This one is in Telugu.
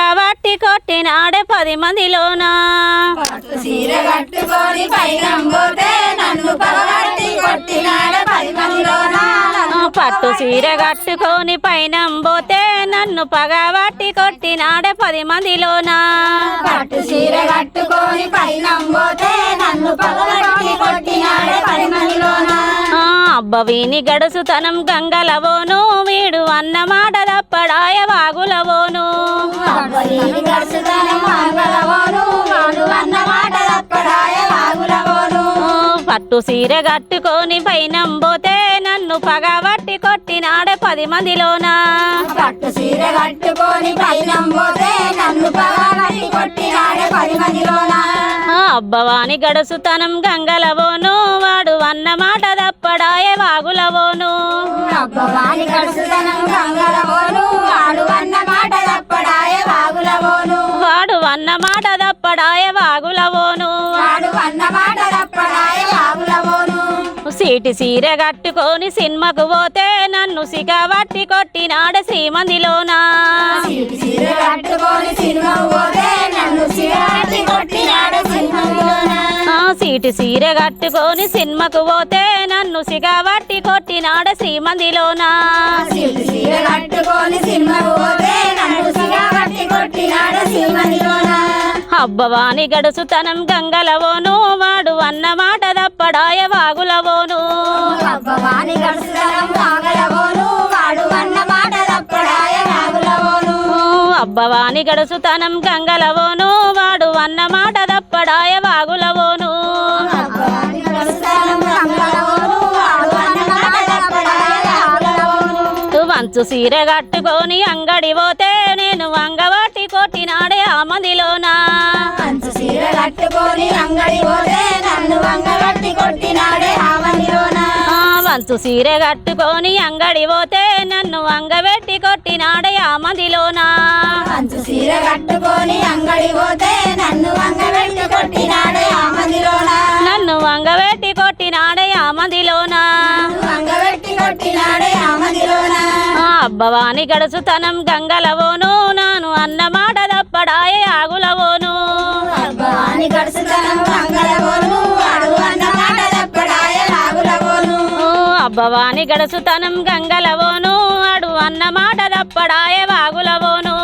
పగబట్టి కొట్టినాడే పది మందిలోనా? పట్టు సీర కట్టుకొని పైనం పోతే నన్ను పగబట్టి కొట్టినాడ పది మందిలోన? పట్టు చీర కట్టుకొని పైన పోతే నన్ను పగబట్టి కొట్టినాడే పది మందిలోనా? పట్టు సీర కట్టుకొని పైనం పోతే నన్ను పగబట్టి కొట్టినాడ పది మందిలోన? ఆ, అబ్బ వీని గడుసుతనం గంగలవోను వీడు అన్న మాట తప్పడాయ వాగులవోను. అబ్బలీని గడుసుదనం మంగళవోను వాడు అన్న మాట తప్పడాయ వాగులవోను ఆ, పట్టు సీర కట్టుకొని పైన పోతే నన్ను పగబట్టి కొట్టినాడే పది మందిలోనా. పట్టు సీర కట్టుకొని పైనం పోతే నన్ను పగబట్టి కొట్టినాడ పది మందిలోన. అబ్బవాని గడుసుతనం గంగలవోను వాడు అన్న మాట తప్పడాయ వాగులవోను అబ్బవాని కడుసుదనం గంగలవోను వాడు అన్న మాట తప్పడాయ వాగులవోను సీటి సీర కట్టుకొని సినిమాకు పోతే నన్ను సిగబట్టి కొట్టినాడు శ్రీమందిలోనా? సీటి సీర కట్టుకొని సినిమాకు పోతే నన్ను సిగబట్టి కొట్టినాడు శ్రీమందిలోనా? సీటి సీర కట్టుకొని సినిమా పోతే నన్ను సిగరెట్టి కొట్టినాడు సినిమాలోన అబ్బవాని గడుసుతనం గంగలవోను వాడు అన్న మాట తప్పడాయ వాగులవోను. అబ్బవాని కడుసుదనం వాగలవోను వాడు అన్న మాట తప్పడాయ వాగులవోను. అబ్బవాని గడుసుతనం గంగలవోను వాడు అన్న మాట తప్పడాయ వాగులవోను. అబ్బవాని గంగలవోను వాడు అన్న మాట తప్పడాయ వాగులవోను. వంచు సీర కట్టుకొని అంగడి పోతే నేను వంగబట్టి కొట్టినాడే ఆ మందిలోనా. మంచు సీర కట్టుకొని అంగడి పోతే నన్ను వంగబట్టి కొట్టినాడే ఆ మందిలోన ఆ, వంచు సీర కట్టుకొని అంగడి పోతే నన్ను వంగబెట్టి కొట్టినాడే ఆ మందిలోనా. మంచు సీర కట్టుకొని అంగడి పోతే నన్ను వంగబెట్టి కొట్టినాడే ఆ మందిలోన. నన్ను వంగబెట్టి కొట్టినాడే ఆ మందిలోనా. వంగబెట్టి కొట్టినాడే ఆ మందిలోన. అబ్బవాని గడుసుతనం గంగలవోను నాను అన్న మాట తప్పడాయ ఆగులవోను. అబ్బవాని గడుసుతనం భవాని గడసుతనం గంగలవోను అడు అన్న దప్పడాయ వాగులవోను.